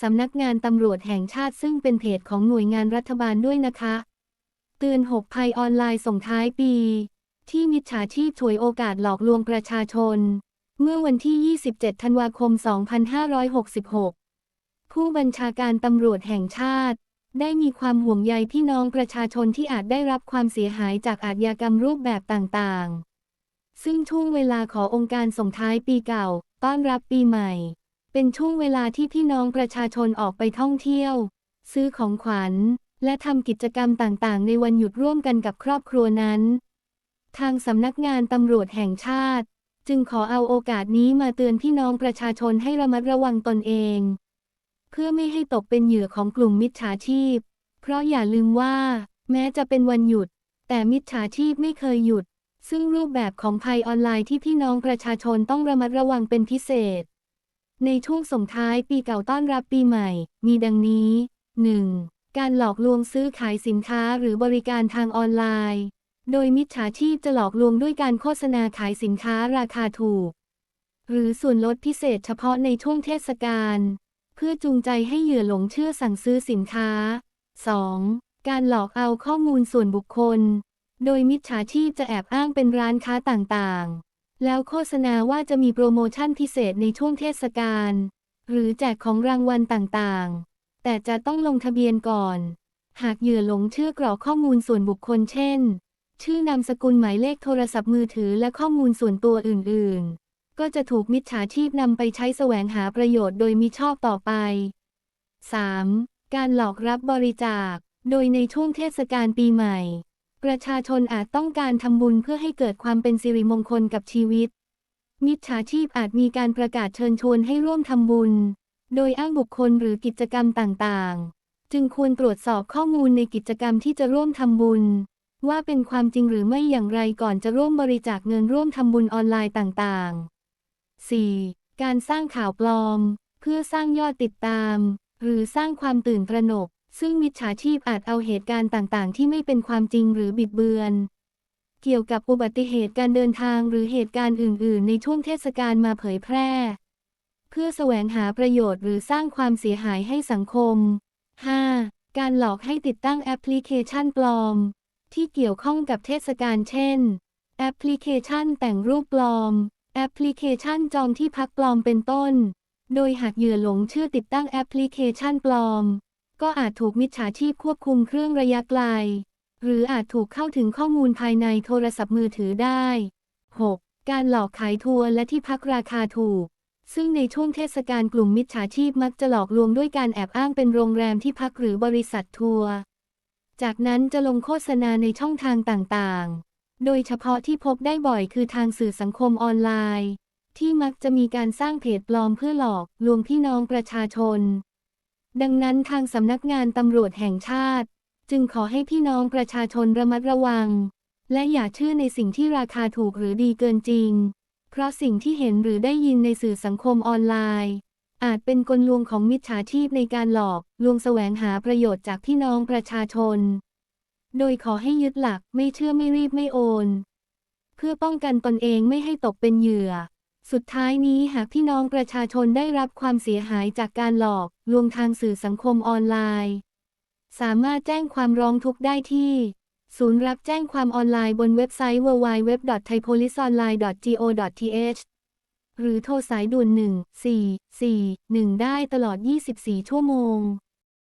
สำนักงานตำรวจแห่งชาติซึ่งเป็นเพจของหน่วยงานรัฐบาลด้วยนะคะ เตือน 6 ภัยออนไลน์ส่งท้ายปี ที่มิจฉาชีพฉวยโอกาสหลอกลวงประชาชน เมื่อวันที่ 27 ธันวาคม 2566 ผู้บัญชาการตำรวจแห่งชาติ ได้มีความห่วงใยพี่น้องประชาชนที่อาจได้รับความเสียหายจากอาชญากรรมรูปแบบต่างๆ ซึ่งช่วงเวลาขอองค์การส่งท้ายปีเก่า ต้อนรับปีใหม่ เป็นช่วงเวลาที่พี่น้องประชาชนออกไปท่องเที่ยว ซื้อของขวัญ และทำกิจกรรมต่างๆ ในวันหยุดร่วมกันกับครอบครัวนั้น ทางสำนักงานตำรวจแห่งชาติ จึงขอเอาโอกาสนี้มาเตือนพี่น้องประชาชนให้ระมัดระวังตนเอง เพื่อไม่ให้ตกเป็นเหยื่อของกลุ่มมิจฉาชีพ เพราะอย่าลืมว่า แม้จะเป็นวันหยุด แต่มิจฉาชีพไม่เคยหยุด ซึ่งรูปแบบของภัยออนไลน์ที่พี่น้องประชาชนต้องระมัดระวังเป็นพิเศษ ในช่วงส่งท้ายปีเก่าต้อนรับปีใหม่ มีดังนี้ 1. การหลอกลวงซื้อขายสินค้าหรือบริการทางออนไลน์ โดยมิจฉาชีพจะหลอกลวงด้วยการโฆษณาขายสินค้าราคาถูก หรือส่วนลดพิเศษเฉพาะในช่วงเทศกาลเพื่อจูงใจให้เหยื่อหลงเชื่อสั่งซื้อสินค้า 2. การหลอกเอาข้อมูลส่วนบุคคล โดยมิจฉาชีพจะแอบอ้างเป็นร้านค้าต่างๆ แล้วโฆษณาว่าจะมีโปรโมชั่นพิเศษในช่วงเทศกาลหรือแจกของรางวัลต่างๆ แต่จะต้องลงทะเบียนก่อน หากเหยื่อหลงเชื่อกรอกข้อมูลส่วนบุคคลเช่น ชื่อนามสกุลหมายเลขโทรศัพท์มือถือและข้อมูลส่วนตัวอื่น ๆ ก็จะถูกมิจฉาชีพนำไปใช้แสวงหาประโยชน์โดยมิชอบต่อไป 3. การหลอกรับบริจาค โดยในช่วงเทศกาลปีใหม่ ประชาชนอาจต้องการทำบุญเพื่อให้เกิดความเป็นสิริมงคลกับชีวิต มิจฉาชีพอาจมีการประกาศเชิญชวนให้ร่วมทำบุญ โดยอ้างบุคคลหรือกิจกรรมต่างๆ จึงควรตรวจสอบข้อมูลในกิจกรรมที่จะร่วมทำบุญ ว่าเป็นความจริงหรือไม่อย่างไรก่อนจะร่วมบริจาคเงินร่วมทำบุญออนไลน์ต่างๆ 4. การสร้างข่าวปลอม เพื่อสร้างยอดติดตาม หรือสร้างความตื่นตระหนก ซึ่งมิจฉาชีพอาจเอาเหตุการณ์ต่างๆ ที่ไม่เป็นความจริงหรือบิดเบือน เกี่ยวกับอุบัติเหตุการเดินทางหรือเหตุการณ์อื่น ๆ ในช่วงเทศกาลมาเผยแพร่ เพื่อแสวงหาประโยชน์หรือสร้างความเสียหายให้สังคม 5. การหลอกให้ติดตั้งแอปพลิเคชันปลอม ที่เกี่ยวข้องกับเทศกาลเช่น แอปพลิเคชันแต่งรูปปลอม แอปพลิเคชันจองที่พักปลอมเป็นต้น โดยหากเหยื่อหลงเชื่อติดตั้งแอปพลิเคชันปลอม ก็อาจถูกมิจฉาชีพควบคุมเครื่องระยะไกล หรืออาจถูกเข้าถึงข้อมูลภายในโทรศัพท์มือถือได้ 6. การหลอกขายทัวร์และที่พักราคาถูก ซึ่งในช่วงเทศกาลกลุ่มมิจฉาชีพมักจะหลอกลวงด้วยการแอบอ้างเป็นโรงแรมที่พักหรือบริษัททัวร์ จากนั้นจะลงโฆษณาในช่องทางต่างๆ โดยเฉพาะที่พบได้บ่อยคือทางสื่อสังคมออนไลน์ ที่มักจะมีการสร้างเพจปลอมเพื่อหลอกลวงพี่น้องประชาชน ดังนั้นทางสำนักงานตำรวจแห่งชาติ จึงขอให้พี่น้องประชาชนระมัดระวัง และอย่าเชื่อในสิ่งที่ราคาถูกหรือดีเกินจริง เพราะสิ่งที่เห็นหรือได้ยินในสื่อสังคมออนไลน์ อาจเป็นกลลวงของมิจฉาชีพในการหลอกลวงแสวงหาประโยชน์จากพี่น้องประชาชน โดยขอให้ยึดหลักไม่เชื่อไม่รีบไม่โอน เพื่อป้องกันตนเองไม่ให้ตกเป็นเหยื่อ สุดท้ายนี้หากพี่น้องประชาชนได้รับความเสียหายจากการหลอกลวงทางสื่อสังคมออนไลน์ สามารถแจ้งความร้องทุกข์ได้ที่ ศูนย์รับแจ้งความออนไลน์บนเว็บไซต์ www.thaipoliceonline.go.th หรือโทรสายด่วน 1 4 4 1 ได้ตลอด 24 ชั่วโมง